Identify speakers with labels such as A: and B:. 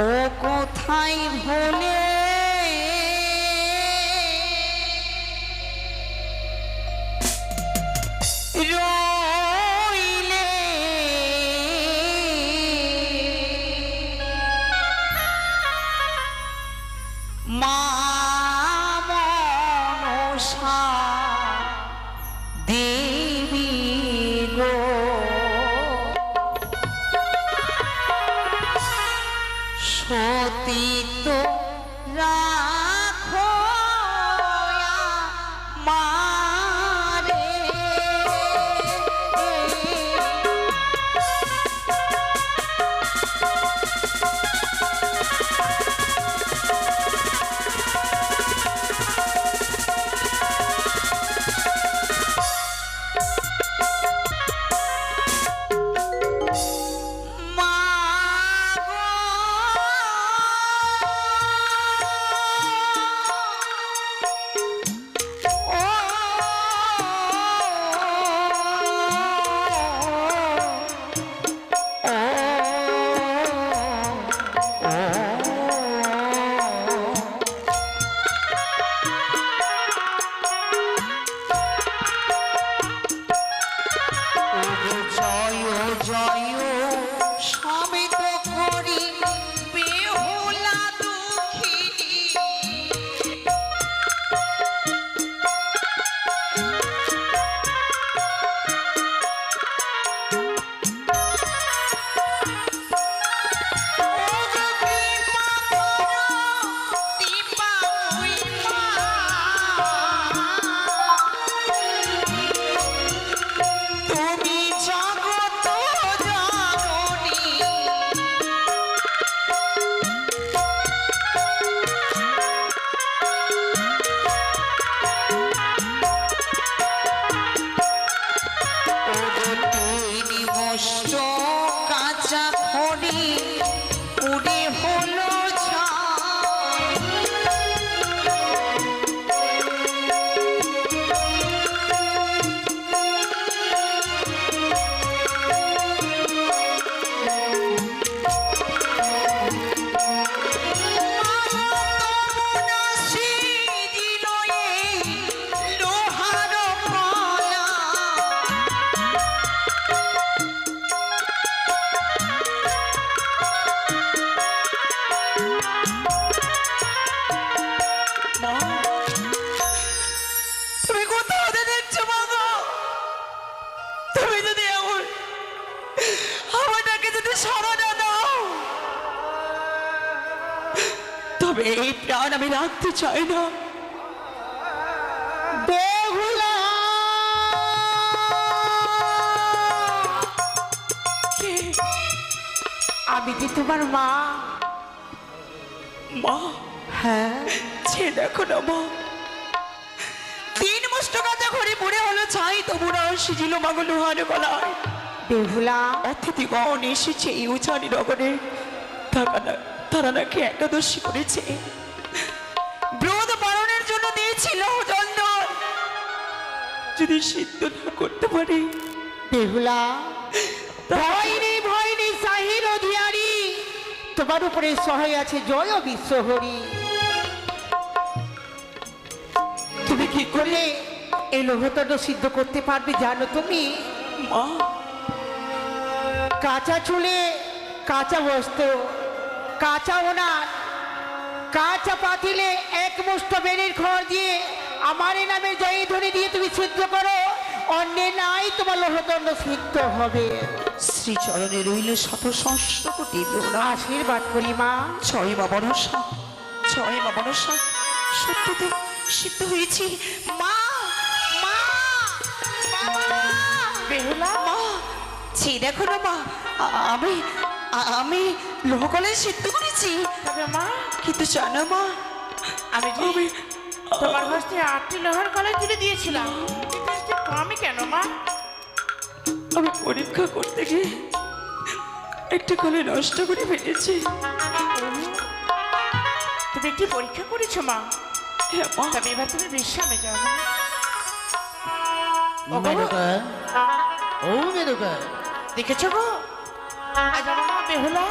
A: ও কোথায় ভুলে রইলে। মা মনসা সতীত রাখো মারে জয় নিমষ্ট কাঁচা খড়ি তবে এই প্রাণ আমি রাখতে চাই না। বেহুলা।
B: আমি কি তোমার মা?
A: মা?
B: হ্যাঁ।
A: সে দেখো না মা। তিন মুষ্ট কাজা ঘরে পড়ে হলো ছাই তবু না সিজিল মাগো লোহার গলায়।
B: বেহুলা।
A: অতিথিগণ এসেছে এই উচারি নগরে। তারা না- তারা নাকি একটা দোষী করেছে। ব্রত পালনের জন্য দিয়েছিল চন্দন যদি সিদ্ধ না করতে পারি
B: বেহুলা ভয় নেই ভয় নেই অধিয়ারি। তোমার উপরে সহায় আছে জয় বিশ্বহরি তুমি কি করলে? এই লোহতণ্ড সিদ্ধ করতে পারবে জানো তুমি? কাঁচা চুলে কাঁচা বস্ত্র কাঁচা ওনার কাঁচা পাতিলে এক মুষ্ট বেরির খড় দিয়ে আমার নামে জয়ী ধরে দিয়ে তুমি সিদ্ধ করো অন্যে নাই তোমার লোহদণ্ড সিদ্ধ হবে।
A: শ্রীচরণে রইল শত সহস্র কোটি
B: আশীর্বাদ করি মা।
A: ছয় মা বনসা ছয় মা বনসা। সত্য তো সিদ্ধ হয়েছি। মা মা!
B: বেহুলা।
A: মা ছি দেখো না মা আ- আমি আমি লোহকলে সিদ্ধ করেছি।
B: তবে মা।
A: কিন্তু জানো মা
B: আমি
A: আমি
B: তোমার হস্তে আটটি লোহার কলাই তুলে দিয়েছিলাম। কমই কেন মা?
A: আমি পরীক্ষা করতে গিয়ে একটা কলে নষ্ট করে ফেলেছি।
B: তুমি একটি পরীক্ষা করেছ মা?
A: হ্যাঁ
B: তবে এবার তুমি বিশ্রামে যাও।
C: ও মেনকা
B: দেখেছ গো? আজ আমার মা বেহুলা